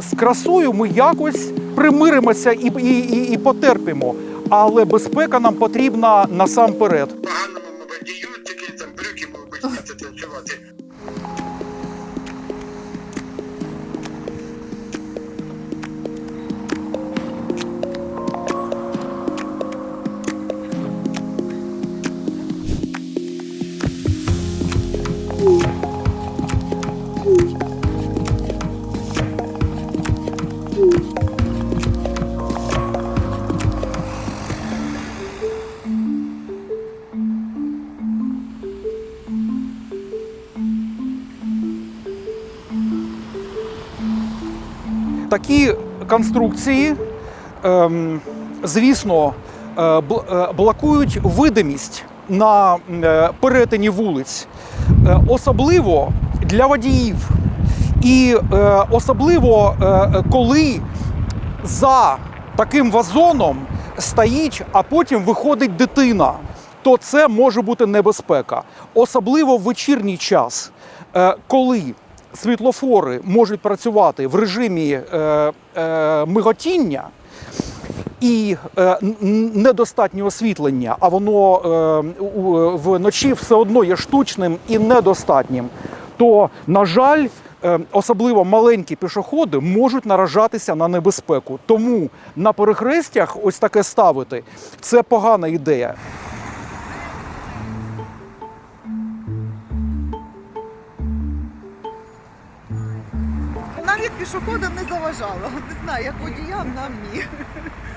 з красою ми якось примиримося і, і, і, і потерпимо. Але безпека нам потрібна насамперед. Такі конструкції, ем, звісно, е, е, блокують видимість на е, перетині вулиць, особливо для водіїв. І особливо, коли за таким вазоном стоїть, а потім виходить дитина, то це може бути небезпека. Особливо в вечірній час, коли світлофори можуть працювати в режимі е, е, миготіння. І е, недостатнє освітлення, а воно е, у- вночі все одно є штучним і недостатнім. То, на жаль, е, особливо маленькі пішоходи можуть наражатися на небезпеку. Тому на перехрестях ось таке ставити це погана ідея. Навіть пішоходам не заважало. Не знаю, як водіям, нам ні.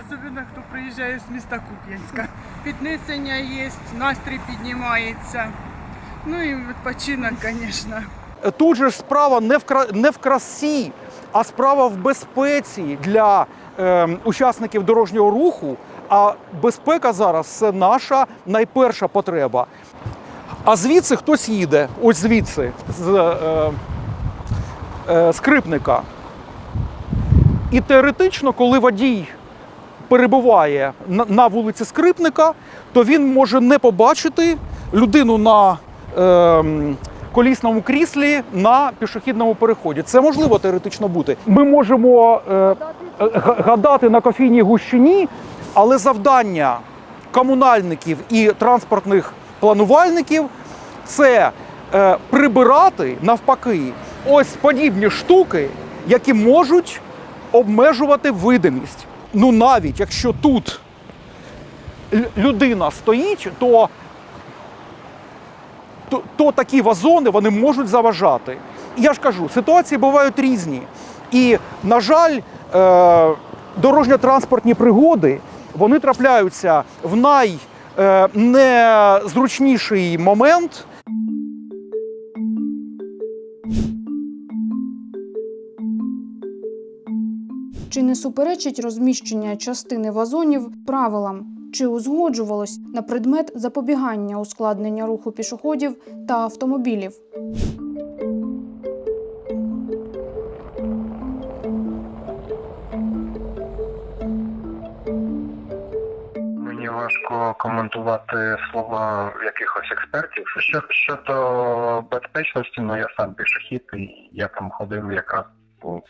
Особливо, хто приїжджає з міста Куп'янська. Піднесення є, настрій піднімається. Ну і відпочинок, звісно. Тут же ж справа не в кра... не в красі, а справа в безпеці для е, учасників дорожнього руху. А безпека зараз це наша найперша потреба. А звідси хтось їде, ось звідси, з е, е, скрипника. І теоретично, коли водій перебуває на, вулиці Скрипника, то він може не побачити людину на е, колісному кріслі на пішохідному переході. Це можливо теоретично бути. Ми можемо е, е, гадати на кофійній гущині, але завдання комунальників і транспортних планувальників це е, прибирати навпаки ось подібні штуки, які можуть обмежувати видимість. Ну навіть якщо тут людина стоїть, то, то, то такі вазони вони можуть заважати. Я ж кажу, ситуації бувають різні. І, на жаль, е, дорожньо-транспортні пригоди вони трапляються в найнезручніший момент. Не суперечить розміщення частини вазонів правилам? Чи узгоджувалось на предмет запобігання ускладнення руху пішоходів та автомобілів? Мені важко коментувати слова якихось експертів. Що щодо безпечності, ну я сам пішохід, і я там ходив якраз по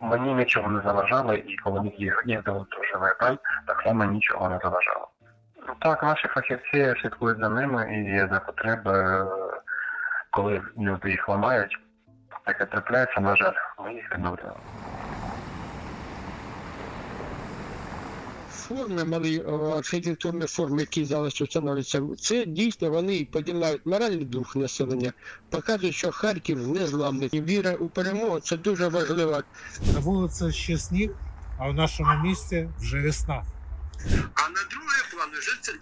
мені нічого не заважало, і коли ми їздили дуже верталь, так само нічого не заважало. Ну, Так, наші фахівці слідкують за ними і за потреби, е, коли люди їх ламають, таке трапляється, на жаль, ми їх відновлюємо. Форми, мали е, архітектурні форми, які зараз встановлюються, це дійсно вони поділяють моральний дух населення, показують, що Харків не зламний. І Віра у перемогу це дуже важливо. На вулиці ще сніг, а в нашому місті вже весна. А на другий план вже це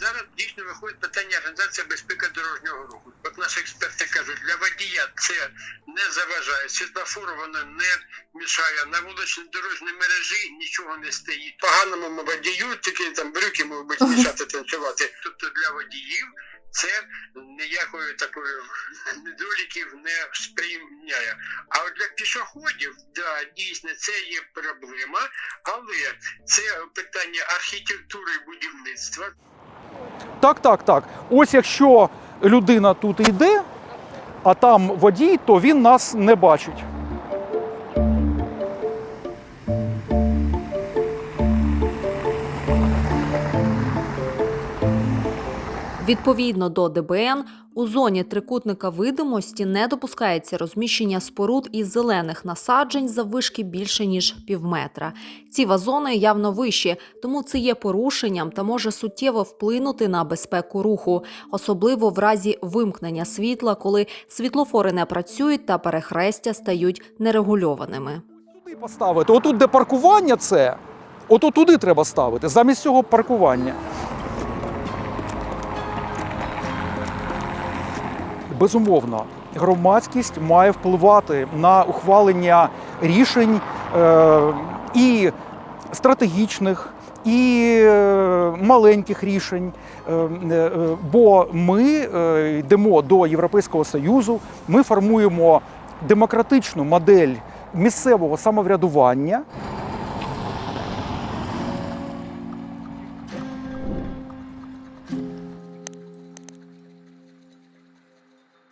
зараз дійсно виходить питання організації безпеки дорожнього руху. От наші експерти кажуть, для водія це не заважає. Світлофор воно не мішає. На вуличній дорожній мережі нічого не стоїть. Поганому водію тільки там брюки можуть мішати танцювати. Тобто для водіїв це ніякої такої недоліків не сприйняє. А от для пішоходів, да, дійсно, це є проблема, але це питання архітектури будівництва. Так, так, так. Ось якщо людина тут йде, а там водій, то він нас не бачить. Відповідно до ДБН, у зоні трикутника видимості не допускається розміщення споруд із зелених насаджень заввишки більше ніж півметра. Ці вазони явно вищі, тому це є порушенням та може суттєво вплинути на безпеку руху, особливо в разі вимкнення світла, коли світлофори не працюють та перехрестя стають нерегульованими. Туди поставити. Отут, де паркування, це. Ото туди треба ставити, замість цього паркування. Безумовно, громадськість має впливати на ухвалення рішень е, і стратегічних, і е, маленьких рішень. Е, бо ми йдемо до Європейського Союзу, ми формуємо демократичну модель місцевого самоврядування,